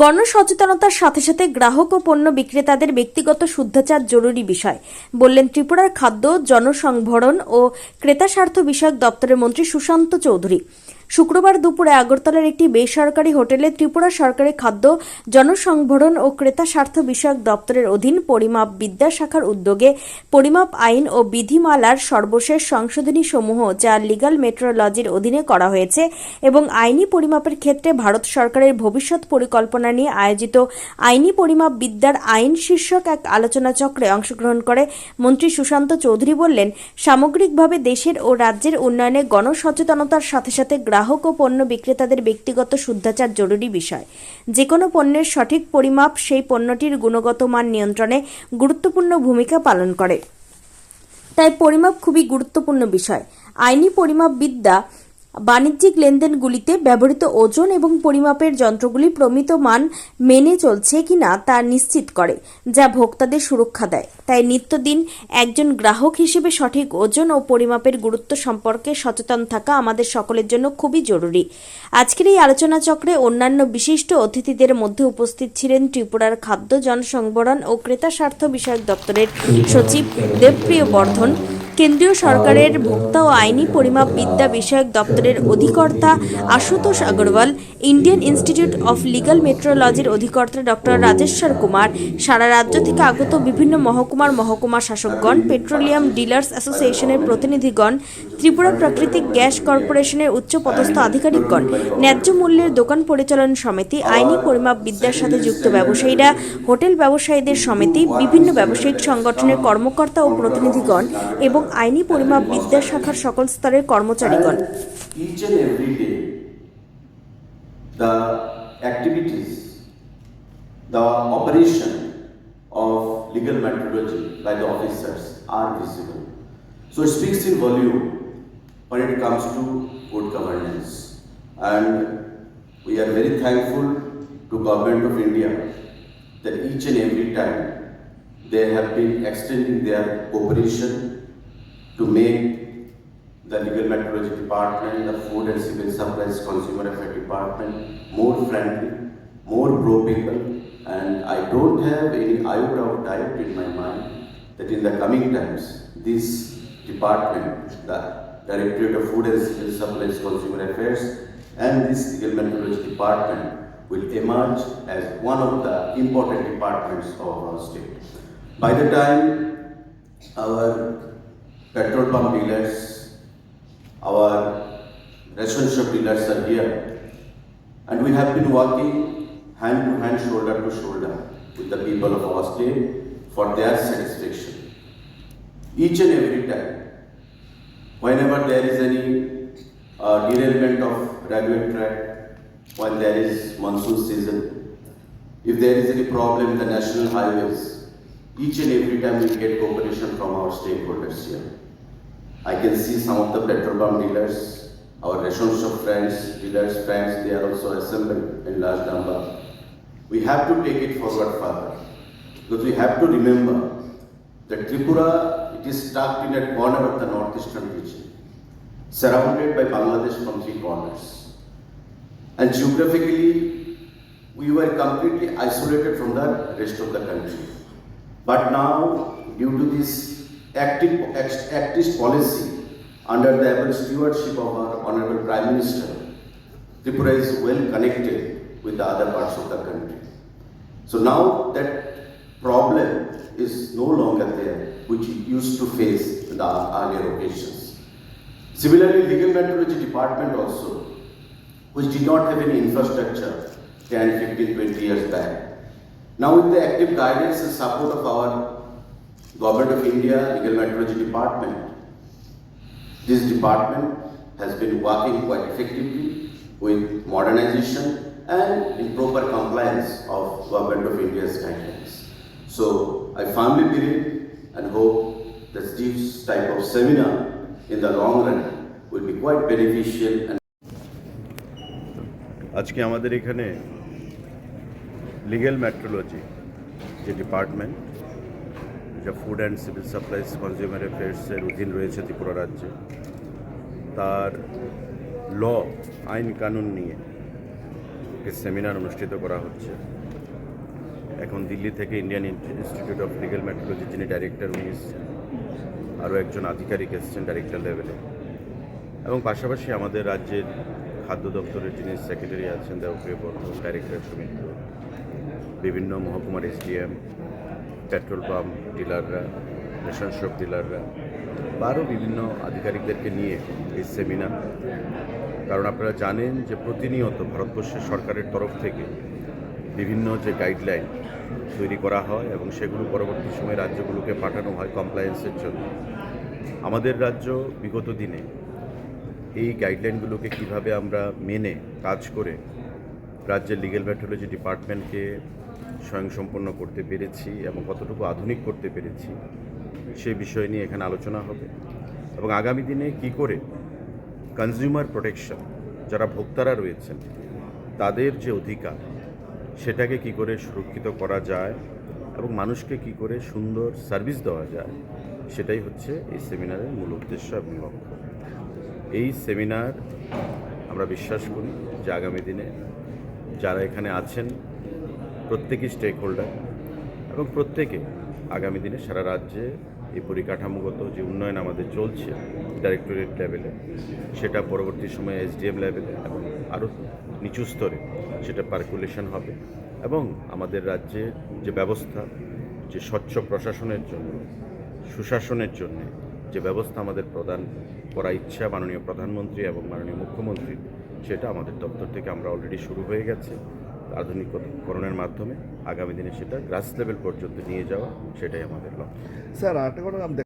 গণসচেতনতার সাথে সাথে গ্রাহক ও পণ্য বিক্রেতাদের ব্যক্তিগত শুদ্ধাচার জরুরি বিষয়। বললেন ত্রিপুরার খাদ্য, জনসংভরণ ও ক্রেতা স্বার্থ বিষয়ক দপ্তরের মন্ত্রী সুশান্ত চৌধুরী। শুক্রবার দুপুরে আগরতলার একটি বেসরকারি হোটেলে ত্রিপুরা সরকারি খাদ্য জনসংভরণ ও ক্রেতা স্বার্থ বিষয়ক দপ্তরের অধীন পরিমাপ বিদ্যা শাখার উদ্যোগে পরিমাপ আইন ও বিধিমালার সর্বশেষ সংশোধনী সমূহ যা লিগাল মেট্রোলজির অধীনে করা হয়েছে এবং আইনি পরিমাপের ক্ষেত্রে ভারত সরকারের ভবিষ্যৎ পরিকল্পনা নিয়ে আয়োজিত আইনি পরিমাপ বিদ্যার আইন শীর্ষক এক আলোচনা চক্রে অংশগ্রহণ করে মন্ত্রী সুশান্ত চৌধুরী বললেন, সামগ্রিকভাবে দেশের ও রাজ্যের উন্নয়নে গণসচেতনতার সাথে সাথে গ্রাহক ও পণ্য বিক্রেতাদের ব্যক্তিগত শুদ্ধাচার জরুরি বিষয়। যে কোনো পণ্যের সঠিক পরিমাপ সেই পণ্যটির গুণগত মান নিয়ন্ত্রণে গুরুত্বপূর্ণ ভূমিকা পালন করে। তাই পরিমাপ খুবই গুরুত্বপূর্ণ বিষয়। আইনি পরিমাপ বিদ্যা বাণিজ্যিক লেনদেনগুলিতে ব্যবহৃত ওজন এবং পরিমাপের যন্ত্রগুলি প্রমিত মান মেনে চলছে কিনা তা নিশ্চিত করে, যা ভোক্তাদের সুরক্ষা দেয়। তাই নিত্যদিন একজন গ্রাহক হিসেবে সঠিক ওজন ও পরিমাপের গুরুত্ব সম্পর্কে সচেতন থাকা আমাদের সকলের জন্য খুবই জরুরি। আজকের এই আলোচনা চক্রে অন্যান্য বিশিষ্ট অতিথিদের মধ্যে উপস্থিত ছিলেন ত্রিপুরার খাদ্য, জনসংবরণ ও ক্রেতা স্বার্থ বিষয়ক দপ্তরের সচিব দেবপ্রিয় বর্ধন। কেন্দ্রীয় সরকারের ভোক্তা ও আইনি পরিমাপ বিদ্যা বিষয়ক দপ্তরের অধিকর্তা Ashutosh Agarwal, Indian Institute of Legal মেট্রোলজির অধিকর্তা ডক্টর রাজেশ্বর কুমার, সারা রাজ্য থেকে আগত বিভিন্ন মহকুমার মহকুমা শাসকগণ, পেট্রোলিয়াম ডিলার্স অ্যাসোসিয়েশনের প্রতিনিধিগণ, ত্রিপুরা প্রাকৃতিক গ্যাস কর্পোরেশনের উচ্চপদস্থ আধিকারিকগণ, ন্যায্য মূল্যের দোকান পরিচালন সমিতি, আইনি পরিমাপ বিদ্যার সাথে যুক্ত ব্যবসায়ীরা, হোটেল ব্যবসায়ীদের সমিতি, বিভিন্ন ব্যবসায়িক সংগঠনের কর্মকর্তা ও প্রতিনিধিগণ এবং আইনি পরিমাপ বিদ্যা শাখার সকল স্তরের কর্মচারীগণ each and the activities, the operation of legal by the officers. So in volume comes to good. And we are very thankful to Government of India that each and every time they have been extending their cooperation to make the legal metrology department, the food and civil supplies consumer affairs department more friendly, more pro people, and I don't have any iota of doubt in my mind that in the coming times, this department, the Directorate of Food and Civil Supplies Consumer Affairs, and this legal metrology department will emerge as one of the important departments of our state. By the time our petrol pump dealers, our ration shop dealers are here, and we have been working hand to hand, shoulder to shoulder with the people of our state for their satisfaction. Each and every time, whenever there is any uh, derailment of railway track, when there is monsoon season, if there is any problem in the national highways, each and every time we get cooperation from our stakeholders here. I can see some of the petrol pump dealers, our ration shop friends, dealers friends, they are also assembled in large number. We have to take it forward further. Because we have to remember that Tripura, it is stuck in a corner of the northeastern region, surrounded by Bangladesh from three corners. And geographically, we were completely isolated from the rest of the country. But now, due to this active, act- active policy under the able stewardship of our Honorable Prime Minister, Tripura is well connected with the other parts of the country. So now that problem is no longer there, which used to face in the earlier occasions. Similarly, legal metrology department also, which did not have any infrastructure 10, 15, 20 years back. Now with the active guidance and support of our Government of India Legal Metrology Department, this department has been working quite effectively with modernization and in proper compliance of Government of India's guidelines. So I firmly believe and hope that this type of seminar in the long run will be quite beneficial and আজকে আমাদের এখানে legal metrology যে department যা food and civil supplies consumer অ্যাফেয়ার্সের অধীন রয়েছে ত্রিপুরা রাজ্যে। তার ল আইন, কানুন নিয়ে একটি সেমিনার অনুষ্ঠিত করা হচ্ছে। এখন দিল্লি থেকে Indian Institute of Legal Metrology যিনি ডাইরেক্টর উনি এসছেন। আরও একজন আধিকারিক এসছেন ডাইরেক্টর লেভেলে এবং পাশাপাশি আমাদের রাজ্যের খাদ্য দপ্তরের যিনি সেক্রেটারি আছেন, দেবপ্রিয় বর্ধন ডাইরেক্টর সুমিত্র, বিভিন্ন মহকুমার এসডিএম পেট্রোল পাম্প ডিলাররা, রেশন শপ ডিলাররা বা আরও বিভিন্ন আধিকারিকদেরকে নিয়ে এই সেমিনার। কারণ আপনারা জানেন যে প্রতিনিয়ত ভারতবর্ষের সরকারের তরফ থেকে বিভিন্ন যে গাইডলাইন তৈরি করা হয় এবং সেগুলো পরবর্তী সময়ে রাজ্যগুলোকে পাঠানো হয় কমপ্লায়েন্সের জন্য। আমাদের রাজ্য বিগত দিনে এই গাইডলাইনগুলোকে কীভাবে আমরা মেনে কাজ করে রাজ্যের লিগেল মেট্রোলজি ডিপার্টমেন্টকে স্বয়ংসম্পন্ন করতে পেরেছি এবং কতটুকু আধুনিক করতে পেরেছি সে বিষয় নিয়ে এখানে আলোচনা হবে। এবং আগামী দিনে কি করে কনজিউমার প্রোটেকশন যারা ভোক্তারা রয়েছেন, তাদের যে অধিকার, সেটাকে কি করে সুরক্ষিত করা যায় এবং মানুষকে কি করে সুন্দর সার্ভিস দেওয়া যায়, সেটাই হচ্ছে এই সেমিনারের মূল উদ্দেশ্য এবং লক্ষ্য। এই সেমিনার আমরা বিশ্বাস করি যে আগামী দিনে যারা এখানে আছেন প্রত্যেকই স্টেক হোল্ডার এবং প্রত্যেকে আগামী দিনে সারা রাজ্যে এই পরিকাঠামোগত যে উন্নয়ন আমাদের চলছে ডাইরেক্টরেট লেভেলে সেটা পরবর্তী সময়ে এসডিএম লেভেলে এবং আরও নিচু স্তরে সেটা পার্কুলেশন হবে এবং আমাদের রাজ্যে যে ব্যবস্থা, যে স্বচ্ছ প্রশাসনের জন্য, সুশাসনের জন্য যে ব্যবস্থা আমাদের প্রদান করা ইচ্ছা মাননীয় প্রধানমন্ত্রী এবং মাননীয় মুখ্যমন্ত্রী, সেটা আমাদের দপ্তর থেকে আমরা অলরেডি শুরু হয়ে গেছে। আধুনিকরণের মাধ্যমে আগামী দিনে সেটা গ্রাস লেভেল পর্যন্ত নিয়ে যাওয়া, সেটাই আমাদের লক্ষ্য। স্যার আমি